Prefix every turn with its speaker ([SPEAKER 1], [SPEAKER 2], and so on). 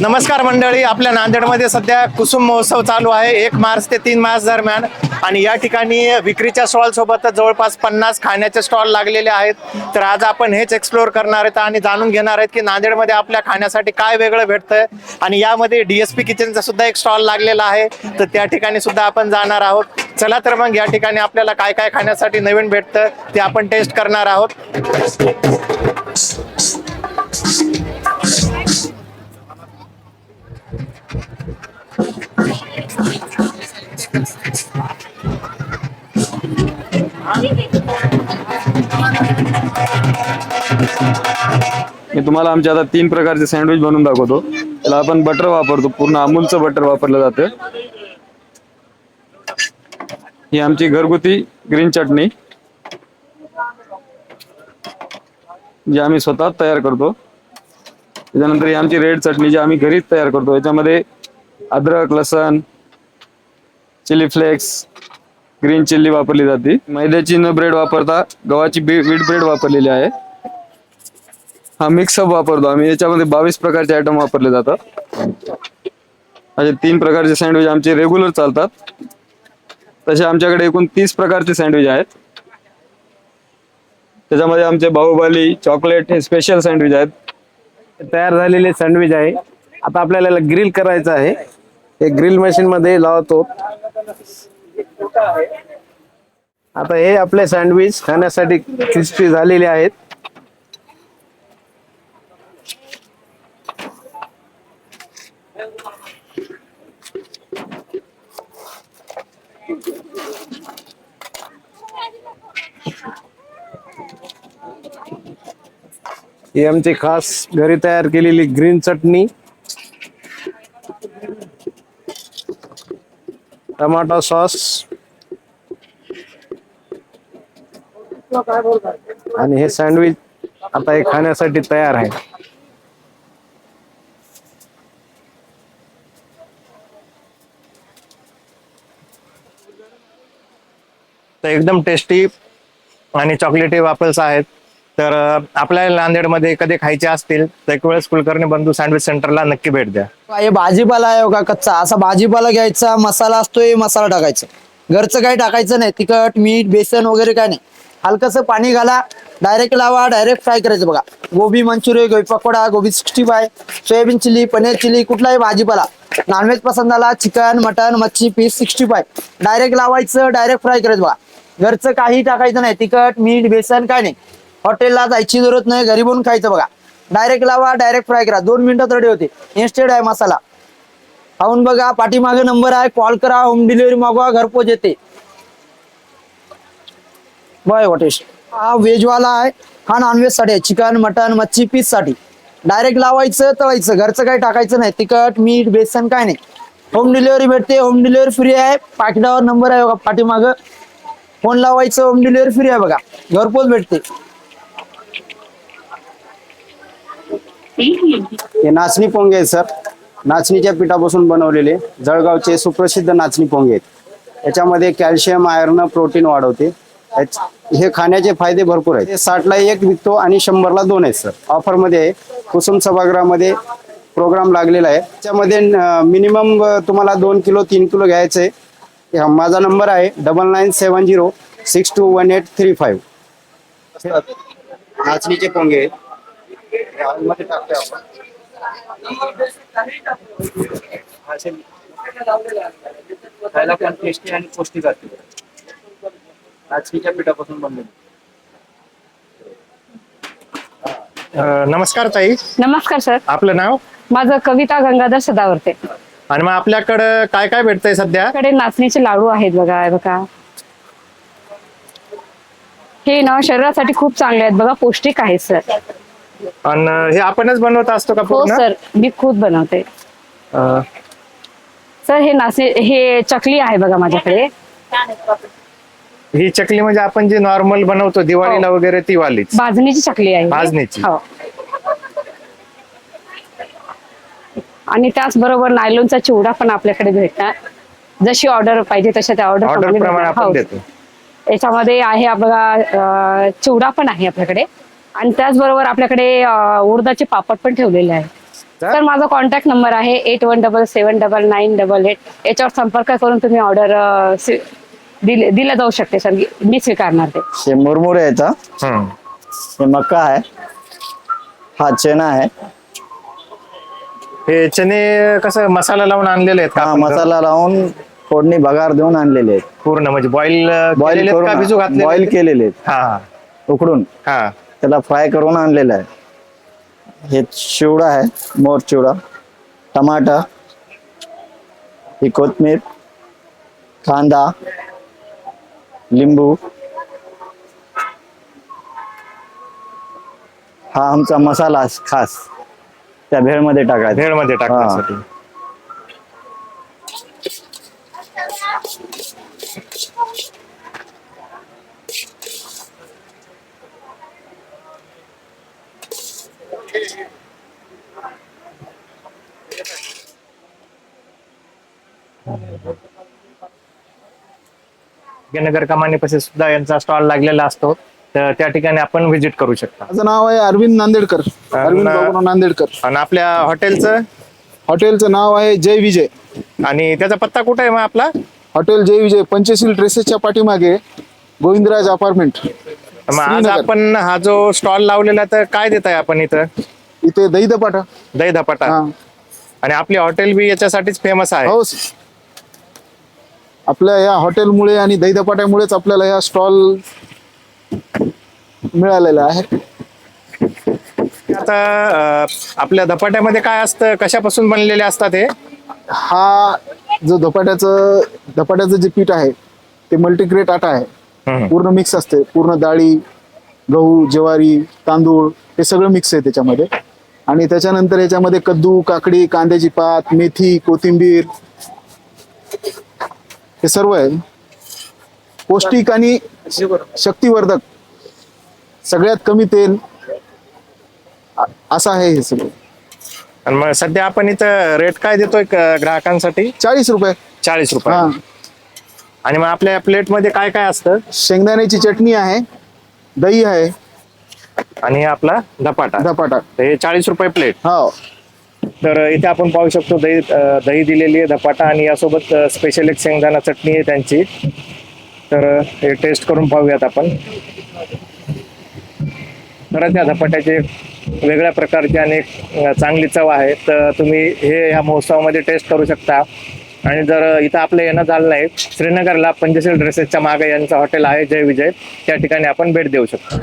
[SPEAKER 1] नमस्कार मंडळी आपल्या नांदेडमध्ये सध्या कुसुम महोत्सव चालू आहे. एक मार्च ते तीन मार्च दरम्यान. आणि या ठिकाणी विक्रीच्या स्टॉल सोबतच जवळपास पन्नास खाण्याचे स्टॉल लागलेले आहेत. तर आज आपण हेच एक्सप्लोअर करणार आहेत आणि जाणून घेणार आहेत की नांदेडमध्ये आपल्या खाण्यासाठी काय वेगळं भेटतंय. आणि यामध्ये डीएसपी किचनचा सुद्धा एक स्टॉल लागलेला आहे. तर त्या ठिकाणी सुद्धा आपण जाणार आहोत. चला तर मग या ठिकाणी आपल्याला काय काय खाण्यासाठी नवीन भेटतं ते आपण टेस्ट करणार आहोत.
[SPEAKER 2] मी तुम्हाला आमच्या आता तीन प्रकारचे सँडविच बनवून दाखवतो. त्याला आपण बटर वापरतो पूर्ण अमूलचं बटर वापरलं जातं. ही आमची घरगुती ग्रीन चटणी जी आम्ही स्वतः तयार करतो. त्याच्यानंतर ही आमची रेड चटणी जी आम्ही घरीच तयार करतो. याच्यामध्ये अद्रक लसण चिली फ्लेक्स ग्रीन चिल्ली वापरली जाते. मैद्याची न ब्रेड वापरता गव्हाची वीट ब्रेड वापरलेली आहे. हा मिक्सअप वापरतो आम्ही. याच्यामध्ये बावीस प्रकारचे आयटम वापरले जातात. असे तीन प्रकारचे सँडविच आमचे रेग्युलर चालतात. तसे आमच्याकडे एकूण तीस प्रकारचे सँडविच आहेत. त्याच्यामध्ये आमचे बाहुबली चॉकलेट हे स्पेशल सँडविच आहेत.
[SPEAKER 3] तयार झालेले सँडविच आहे. आता आपल्याला ग्रिल करायचं आहे. हे ग्रिल मशीन मध्ये लावतो. आता हे आपले सँडविच खाण्यासाठी क्रिस्पी झालेले आहेत. ही आमची खास घरी तयार केलेली ग्रीन चटणी. Tomato sauce. आणि हे सँडविच आता हे खाण्यासाठी तयार आहे.
[SPEAKER 1] तर एकदम टेस्टी आणि चॉकलेटी वापल्स आहेत. तर आपल्याला नांदेडमध्ये कधी खायचे असतील तर एक वेळेस कुलकर्णी बंधू सँडविच सेंटरला नक्की भेट द्या.
[SPEAKER 4] हे भाजीपाला आहे हो का कच्चा? असा भाजीपाला घ्यायचा मसाला असतोय मसाला टाकायचा. घरचं काही टाकायचं नाही तिखट मीठ बेसन वगैरे काय नाही. हलकस पाणी घाला डायरेक्ट लावा डायरेक्ट फ्राय करायचं बघा. Gobi manchurian gobi pakoda gobi sixty five soyabean chilli paneer chilli कुठलाही भाजीपाला. नॉनव्हेज पसंत आला चिकन मटन मच्छी पीस सिक्स्टी फाय. डायरेक्ट लावायचं डायरेक्ट फ्राय करायचं बघा. घरचं काही टाकायचं नाही तिखट मीठ बेसन काय नाही. हॉटेलला जायची जरूरत नाही घरी बनवून खायचं बघा. डायरेक्ट लावा डायरेक्ट फ्राय करा. दोन मिनिटात रेडी होते. इन्स्टेड आहे मसाला. खाऊन बघा पाठीमागे नंबर आहे. कॉल करा होम डिलिव्हरी मागवा घरपोच येते बाय वॉटेश हा व्हेजवाला आहे. हा नॉनव्हेजसाठी आहे. चिकन मटन मच्छी पीससाठी. डायरेक्ट लावायचं तळायचं. घरचं काही टाकायचं नाही. तिखट मीठ बेसन काय नाही. होम डिलिव्हरी भेटते. होम डिलिव्हरी फ्री आहे. पाकिटावर नंबर आहे बघा. पाठीमागं. फोन लावायचं. होम डिलिव्हरी फ्री आहे बघा. घरपोच भेटते.
[SPEAKER 5] हे नाचणी पोंगे आहेत सर. नाचणीच्या पिठापासून बनवलेले जळगावचे सुप्रसिद्ध नाचणी पोंगे आहेत. याच्यामध्ये कॅल्शियम आयर्न प्रोटीन वाढवते. हे खाण्याचे फायदे भरपूर आहेत. साठला एक विकतो आणि शंभरला दोन आहेत सर. ऑफरमध्ये आहे. कुसुम सभागृहामध्ये प्रोग्राम लागलेला आहे. त्याच्यामध्ये मिनिमम तुम्हाला दोन किलो तीन किलो घ्यायचं आहे. हा माझा नंबर आहे. Double nine seven zero six two one eight three five. नाचणीचे पोंगे आहेत. मध्ये टाकतोय आपण. खायला पण टेस्टी आणि पौष्टिक असते. नाचणीच्या पिठापासून बनलेले.
[SPEAKER 1] नमस्कार ताई.
[SPEAKER 6] नमस्कार सर.
[SPEAKER 1] आपलं नाव?
[SPEAKER 6] माझं कविता गंगाधर सदावर्ते.
[SPEAKER 1] आणि मग आपल्याकडं काय काय भेटतंय सध्या?
[SPEAKER 6] कडे नाचणीचे लाडू आहेत बघा हे बघा. हे ना शरीरासाठी खूप चांगले आहेत. बघा पौष्टिक आहेत सर.
[SPEAKER 1] आणि हे आपणच बनवत असतो का
[SPEAKER 6] हो
[SPEAKER 1] पूर्ण?
[SPEAKER 6] सर. मी खुद बनवते.
[SPEAKER 1] अं,
[SPEAKER 6] सर हे नाचणी हे चकली आहे बघा माझ्याकडे.
[SPEAKER 1] ही चकली म्हणजे आपण जी नॉर्मल बनवतो दिवाळीला वगैरे ती वालीच.
[SPEAKER 6] भाजणीची चकली आहे.
[SPEAKER 1] भाजणीची.
[SPEAKER 6] हो. आणि त्याचबरोबर नायलॉनचा चिवडा पण आपल्याकडे भेटणार. जशी ऑर्डर पाहिजे तशा त्या ऑर्डर
[SPEAKER 1] ऑर्डर प्रमाणे आपण देतो.
[SPEAKER 6] याच्यामध्ये आहे बघा अं, चिवडा पण आहे आपल्याकडे. आणि त्याचबरोबर आपल्याकडे उडदाचे पापड पण ठेवलेले आहेत. तर? माझा कॉन्टॅक्ट नंबर आहे eight one double seven double nine double eight याच्यावर संपर्क करून तुम्ही ऑर्डर दिले दिल्या जाऊ शकते सर मी स्वीकारणार ते.
[SPEAKER 5] हे मुरमुरे आहेत हा.
[SPEAKER 1] हम्म.
[SPEAKER 5] हे मक्का आहे. हा चना आहे.
[SPEAKER 1] हे चने कसं मसाला लावून आणलेले आहेत का
[SPEAKER 5] हा? मसाला लावून फोडणी बगार देऊन आणलेले आहेत.
[SPEAKER 1] पूर्ण म्हणजे बॉईल
[SPEAKER 5] बॉईल
[SPEAKER 1] भिजू घातले
[SPEAKER 5] बॉईल केलेले आहेत
[SPEAKER 1] हा.
[SPEAKER 5] उकडून.
[SPEAKER 1] हा.
[SPEAKER 5] त्याला फ्राय करून आणलेलं आहे. हे चिवडा आहे मोर चिवडा टमाटा ही कोथमीर कांदा लिंबू. हा आमचा मसाला खास त्या भेळमध्ये टाकायचा.
[SPEAKER 1] भेळमध्ये टाकण्यासाठी नगर कमानीपाशी सुद्धा यांचा स्टॉल लागलेला असतो. तर त्या ठिकाणी आपण व्हिजिट करू शकता.
[SPEAKER 7] माझं नाव आहे अरविंद नांदेडकर. अरविंद बाबूराव नांदेडकर.
[SPEAKER 1] आणि आपल्या हॉटेलचं?
[SPEAKER 7] हॉटेलचं नाव आहे जय विजय.
[SPEAKER 1] आणि त्याचा पत्ता कुठे आहे मग आपला?
[SPEAKER 7] हॉटेल जय विजय पंचशील ड्रेसेसच्या पाठीमागे गोविंदराज अपार्टमेंट.
[SPEAKER 1] मग आज
[SPEAKER 7] श्रीनगर.
[SPEAKER 1] आपण हा जो स्टॉल लावलेला तर काय देत आहे आपण इथं?
[SPEAKER 7] इथे दही दपाटा
[SPEAKER 1] दही धपाटा.
[SPEAKER 7] हा.
[SPEAKER 1] आणि आपली हॉटेल बी याच्यासाठीच फेमस आहे.
[SPEAKER 7] हो आपल्या या हॉटेलमुळे आणि दही दपाट्यामुळेच आपल्याला या स्टॉल मिळालेला आहे.
[SPEAKER 1] आता अं, आपल्या धपाट्यामध्ये काय असतं? कशापासून बनलेले असतात हे?
[SPEAKER 7] हा जो धपाट्याचं धपाट्याचं जे पीठ आहे ते मल्टीग्रेट आटा आहे. पूर्ण मिक्स असते. पूर्ण डाळी गहू ज्वारी तांदूळ हे सगळं मिक्स आहे त्याच्यामध्ये. आणि त्याच्यानंतर याच्यामध्ये कद्दू काकडी कांद्याची पात मेथी कोथिंबीर हे सर्व आहे. पौष्टिक आणि शक्तिवर्धक. सगळ्यात कमी तेल असं आहे हे सगळं.
[SPEAKER 1] आणि मग सध्या आपण इथं रेट काय देतोय ग्राहकांसाठी?
[SPEAKER 7] चाळीस रुपये.
[SPEAKER 1] चाळीस रुपये.
[SPEAKER 7] हा.
[SPEAKER 1] आणि मग आपल्या प्लेटमध्ये काय काय असतं?
[SPEAKER 7] शेंगदाण्याची चटणी आहे दही आहे
[SPEAKER 1] आणि आपला धपाटा.
[SPEAKER 7] धपाटा.
[SPEAKER 1] तर हे चाळीस रुपये प्लेट.
[SPEAKER 7] हो.
[SPEAKER 1] तर इथे आपण पाहू शकतो दही अं, दही दिलेली आहे धपाटा आणि यासोबत स्पेशल एक शेंगदाणा चटणी आहे त्यांची. तर अं, हे टेस्ट करून पाहूयात आपण. खरंच या धपाट्याचे वेगळ्या प्रकारची आणि एक, अं, चांगली चव आहे. तर तुम्ही हे ह्या महोत्सवामध्ये टेस्ट करू शकता. आणि जर इथं आपलं येणं झालं नाही श्रीनगरला पंचशील ड्रेसेसच्या मागे यांचं हॉटेल आहे जय विजय त्या ठिकाणी आपण भेट देऊ शकतो.